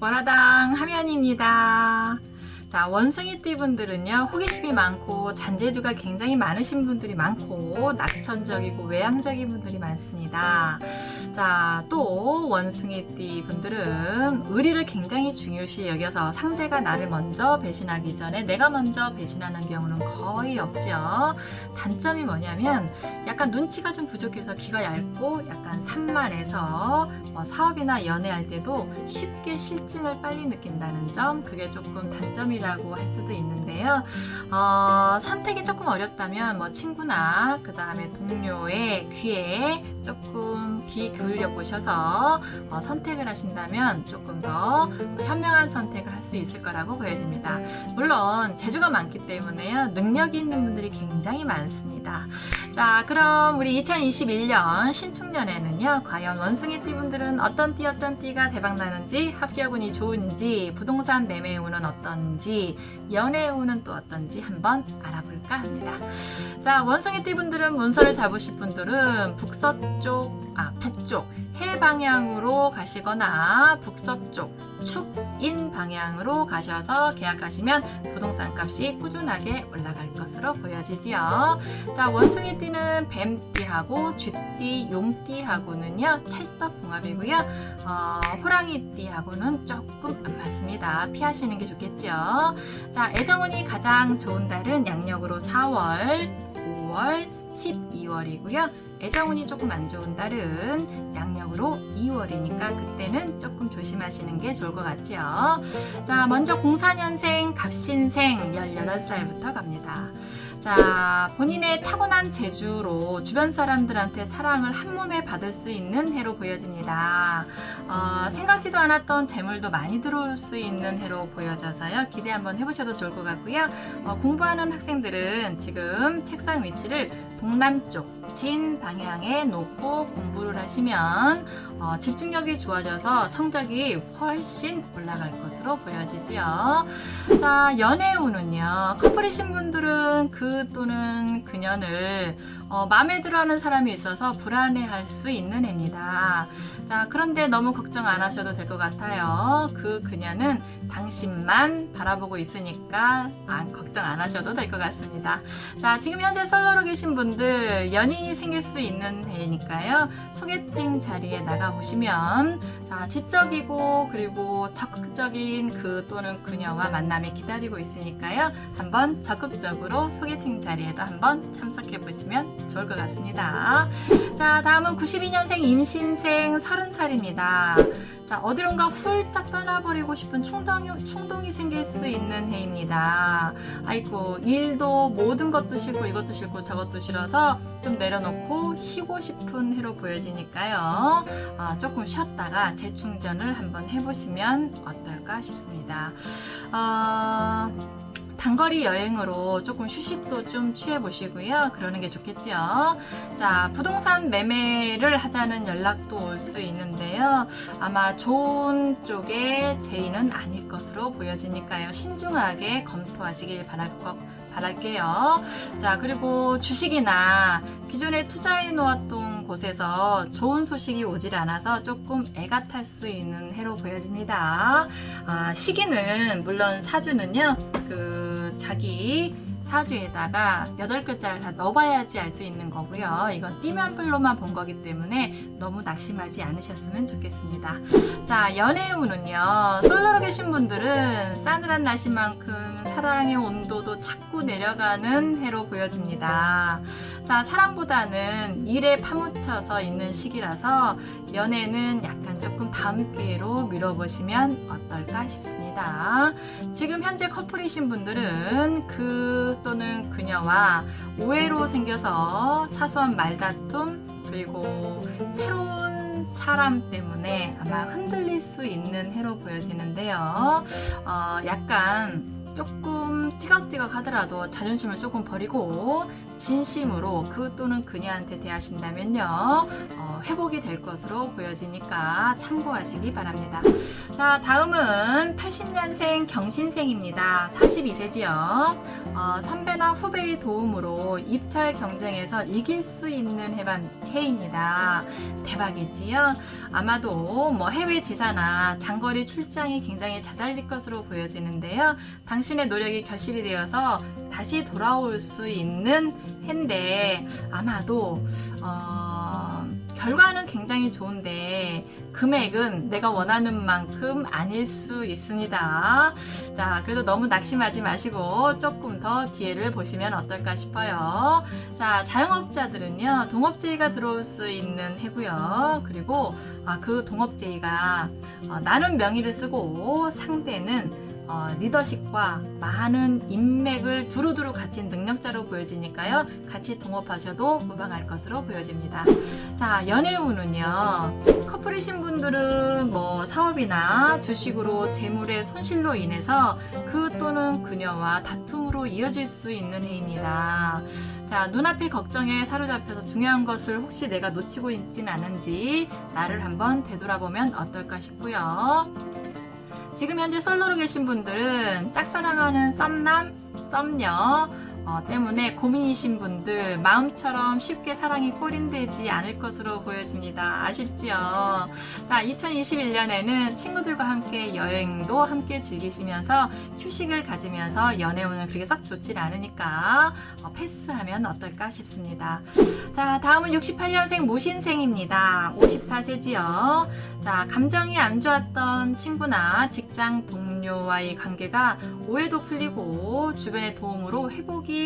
원화당 하면입니다. 자, 원숭이띠 분들은요, 호기심이 많고, 잔재주가 굉장히 많으신 분들이 많고, 낙천적이고, 외향적인 분들이 많습니다. 자, 또, 원숭이띠 분들은 의리를 굉장히 중요시 여겨서 상대가 나를 먼저 배신하기 전에 내가 먼저 배신하는 경우는 거의 없죠. 단점이 뭐냐면, 약간 눈치가 좀 부족해서 귀가 얇고, 약간 산만해서, 뭐 사업이나 연애할 때도 쉽게 실증을 빨리 느낀다는 점, 그게 조금 단점이 라고 할 수도 있는데요. 어, 선택이 조금 어렵다면 뭐 친구나 그 다음에 동료의 귀에 조금 귀 기울여 보셔서 어, 선택을 하신다면 조금 더 현명한 선택을 할 수 있을 거라고 보여집니다. 물론 재주가 많기 때문에요. 능력이 있는 분들이 굉장히 많습니다. 자, 그럼 우리 2021년 신축년에는요, 과연 원숭이 띠 분들은 어떤 띠, 어떤 띠가 대박 나는지, 합격운이 좋은지, 부동산 매매 운은 어떤지, 연애 운은 또 어떤지 한번 알아볼까 합니다. 자, 원숭이 띠 분들은 문서를 잡으실 분들은 북서쪽, 아, 북쪽, 해 방향으로 가시거나 북서쪽, 축인 방향으로 가셔서 계약하시면 부동산 값이 꾸준하게 올라갈 것으로 보여지지요. 자, 원숭이 띠는 뱀띠하고 쥐띠, 용띠하고는요 찰떡궁합이고요. 어, 호랑이 띠하고는 조금 안 맞습니다. 피하시는 게 좋겠죠. 자, 애정운이 가장 좋은 달은 양력으로 4월, 5월, 12월이고요. 애정운이 조금 안 좋은 달은 양력으로 2월이니까 그때는 조금 조심하시는 게 좋을 것 같지요. 자, 먼저 04년생 갑신생 18살부터 갑니다. 자, 본인의 타고난 재주로 주변 사람들한테 사랑을 한 몸에 받을 수 있는 해로 보여집니다. 어, 생각지도 않았던 재물도 많이 들어올 수 있는 해로 보여져서요. 기대 한번 해보셔도 좋을 것 같고요. 어, 공부하는 학생들은 지금 책상 위치를 동남쪽 진 방향에 놓고 공부를 하시면 어, 집중력이 좋아져서 성적이 훨씬 올라갈 것으로 보여지지요. 자, 연애운은요. 커플이신 분들은 그 또는 그년을 어, 마음에 들어하는 사람이 있어서 불안해할 수 있는 해입니다. 자, 그런데 너무 걱정 안 하셔도 될 것 같아요. 그 그녀는 당신만 바라보고 있으니까 안, 걱정 안 하셔도 될 것 같습니다. 자, 지금 현재 솔로로 계신 분들 연인이 생길 수 있는 해니까요. 소개팅 자리에 나가 보시면 자, 지적이고 그리고 적극적인 그 또는 그녀와 만남이 기다리고 있으니까요. 한번 적극적으로 소개팅 자리에도 한번 참석해 보시면 좋을 것 같습니다. 자, 다음은 92년생 임신생 30살입니다. 자, 어디론가 훌쩍 떠나버리고 싶은 충동이, 충동이 생길 수 있는 해입니다. 아이고, 일도 모든 것도 싫고 이것도 싫고 저것도 싫어서 좀 내려놓고 쉬고 싶은 해로 보여지니까요. 아, 조금 쉬었다가 재충전을 한번 해보시면 어떨까 싶습니다. 아, 단거리 여행으로 조금 휴식도 좀 취해 보시고요. 그러는 게 좋겠죠. 자, 부동산 매매를 하자는 연락도 올 수 있는데요. 아마 좋은 쪽의 제의는 아닐 것으로 보여지니까요. 신중하게 검토하시길 바랄 것 바랄게요. 자, 그리고 주식이나 기존에 투자해 놓았던 곳에서 좋은 소식이 오질 않아서 조금 애가 탈 수 있는 해로 보여집니다. 아, 시기는 물론 사주는요, 그 자기 사주에다가 8글자를 다 넣어봐야지 알 수 있는 거고요. 이건 띠면 별로만 본 거기 때문에 너무 낙심하지 않으셨으면 좋겠습니다. 자, 연애운은요. 솔로로 계신 분들은 싸늘한 날씨만큼 사랑의 온도도 자꾸 내려가는 해로 보여집니다. 자, 사랑보다는 일에 파묻혀서 있는 시기라서 연애는 약간 조금 다음 기회로 미뤄보시면 어떨까 싶습니다. 지금 현재 커플이신 분들은 그 또는 그녀와 오해로 생겨서 사소한 말다툼 그리고 새로운 사람 때문에 아마 흔들릴 수 있는 해로 보여지는데요. 어, 약간 조금 티격태격 하더라도 자존심을 조금 버리고 진심으로 그 또는 그녀한테 대하신다면요. 어, 어, 회복이 될 것으로 보여지니까 참고하시기 바랍니다. 자, 다음은 80년생 경신생입니다. 42세지요. 어, 선배나 후배의 도움으로 입찰 경쟁에서 이길 수 있는 해반, 해입니다. 대박이지요? 아마도 뭐 해외 지사나 장거리 출장이 굉장히 잦아질 것으로 보여지는데요. 당신의 노력이 결실이 되어서 다시 돌아올 수 있는 해인데 아마도 어, 결과는 굉장히 좋은데 금액은 내가 원하는 만큼 아닐 수 있습니다. 자, 그래도 너무 낙심하지 마시고 조금 더 기회를 보시면 어떨까 싶어요. 자, 자영업자들은요, 동업제의가 들어올 수 있는 해고요. 그리고 아, 그 동업제의가 어, 나는 명의를 쓰고 상대는 어, 리더십과 많은 인맥을 두루두루 갖춘 능력자로 보여지니까요. 같이 동업하셔도 무방할 것으로 보여집니다. 자, 연애운은요. 커플이신 분들은 뭐 사업이나 주식으로 재물의 손실로 인해서 그 또는 그녀와 다툼으로 이어질 수 있는 해입니다. 자, 눈앞의 걱정에 사로잡혀서 중요한 것을 혹시 내가 놓치고 있진 않은지 나를 한번 되돌아보면 어떨까 싶고요. 지금 현재 솔로로 계신 분들은 짝사랑하는 썸남, 썸녀 어, 때문에 고민이신 분들 마음처럼 쉽게 사랑이 꼬린되지 않을 것으로 보여집니다. 아쉽지요? 자, 2021년에는 친구들과 함께 여행도 함께 즐기시면서 휴식을 가지면서 연애운은 그렇게 썩 좋지 않으니까 어, 패스하면 어떨까 싶습니다. 자, 다음은 68년생 모신생입니다. 54세지요. 자, 감정이 안 좋았던 친구나 직장 동료와의 관계가 오해도 풀리고 주변의 도움으로 회복이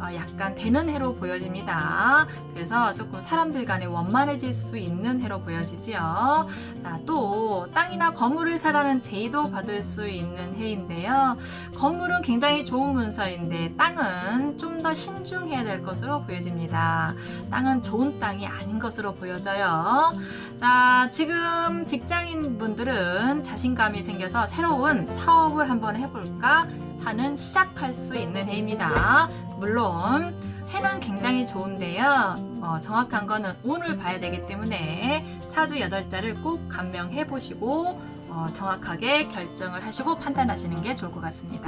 어, 약간 되는 해로 보여집니다. 그래서 조금 사람들 간에 원만해질 수 있는 해로 보여지지요. 자, 또 땅이나 건물을 사라는 제의도 받을 수 있는 해인데요. 건물은 굉장히 좋은 문서인데 땅은 좀 더 신중해야 될 것으로 보여집니다. 땅은 좋은 땅이 아닌 것으로 보여져요. 자, 지금 직장인 분들은 자신감이 생겨서 새로운 사업을 한번 해볼까 하는 시작할 수 있는 해입니다. 물론 해는 굉장히 좋은데요. 어, 정확한 거는 운을 봐야 되기 때문에 사주 8자를 꼭 감명해 보시고 어, 정확하게 결정을 하시고 판단하시는 게 좋을 것 같습니다.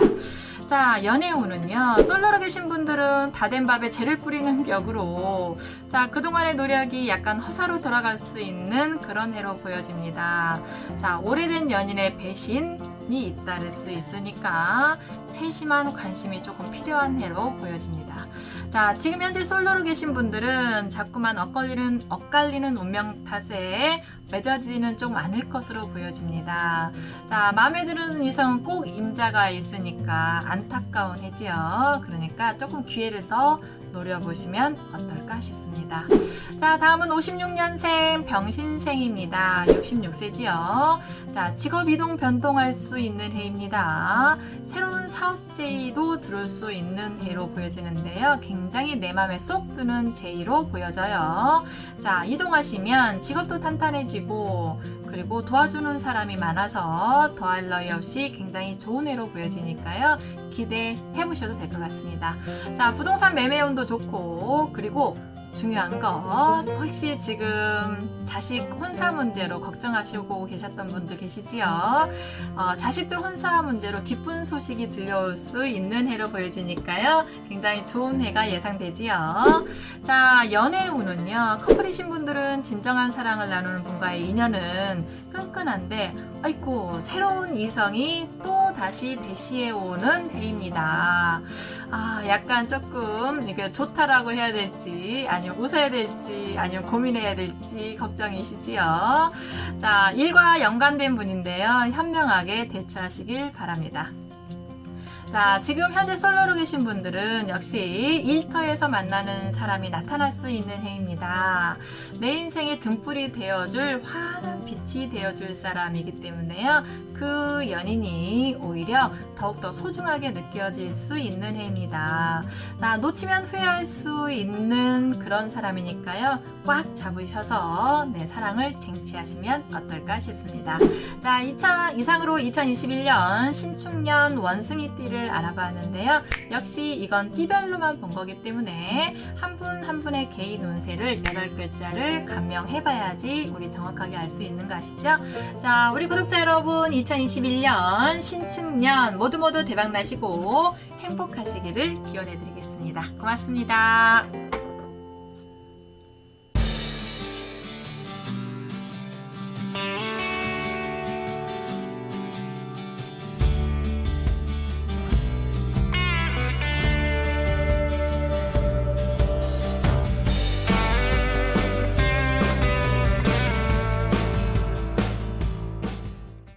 자, 연애운은요. 솔로로 계신 분들은 다 된 밥에 재를 뿌리는 격으로 자, 그동안의 노력이 약간 허사로 돌아갈 수 있는 그런 해로 보여집니다. 자, 오래된 연인의 배신 이 잇따를 수 있으니까 세심한 관심이 조금 필요한 해로 보여집니다. 자, 지금 현재 솔로로 계신 분들은 자꾸만 엇갈리는, 엇갈리는 운명 탓에 맺어지는 좀 않을 것으로 보여집니다. 자, 마음에 드는 이성은 꼭 임자가 있으니까 안타까운 해지요. 그러니까 조금 기회를 더 노려보시면 어떨까 싶습니다. 자, 다음은 56년생 병신생입니다. 66세지요. 자, 직업 이동 변동할 수 있는 해입니다. 새로운 사업 제의도 들을 수 있는 해로 보여지는데요. 굉장히 내 맘에 쏙 드는 제의로 보여져요. 자, 이동하시면 직업도 탄탄해지고 그리고 도와주는 사람이 많아서 더할 나위 없이 굉장히 좋은 해로 보여지니까요. 기대해 보셔도 될 것 같습니다. 자, 부동산 매매운도 좋고 그리고 중요한 거 혹시 지금 자식 혼사 문제로 걱정하시고 계셨던 분들 계시지요? 어, 자식들 혼사 문제로 기쁜 소식이 들려올 수 있는 해로 보여지니까요. 굉장히 좋은 해가 예상되지요. 자, 연애 운은요. 커플이신 분들은 진정한 사랑을 나누는 분과의 인연은 끈끈한데 아이고 새로운 이성이 또 다시 대시해 오는 해입니다. 아, 약간 조금 이게 좋다라고 해야 될지 아니면 웃어야 될지 아니면 고민해야 될지 걱정이시지요. 자, 일과 연관된 분인데요. 현명하게 대처하시길 바랍니다. 자, 지금 현재 솔로로 계신 분들은 역시 일터에서 만나는 사람이 나타날 수 있는 해입니다. 내 인생의 등불이 되어줄 환한 빛이 되어줄 사람이기 때문에요. 그 연인이 오히려 더욱더 소중하게 느껴질 수 있는 해입니다. 나 놓치면 후회할 수 있는 그런 사람이니까요. 꽉 잡으셔서 내 사랑을 쟁취하시면 어떨까 싶습니다. 자, 2차 이상으로 2021년 신축년 원숭이띠를 운세를 알아봤는데요. 역시 이건 띠별로만 본 거기 때문에 한 분 한 분의 개인 운세를 8글자를 감명해 봐야지 우리 정확하게 알 수 있는 거 아시죠? 자, 우리 구독자 여러분, 2021년 신축년 모두 모두 대박 나시고 행복하시기를 기원해 드리겠습니다. 고맙습니다.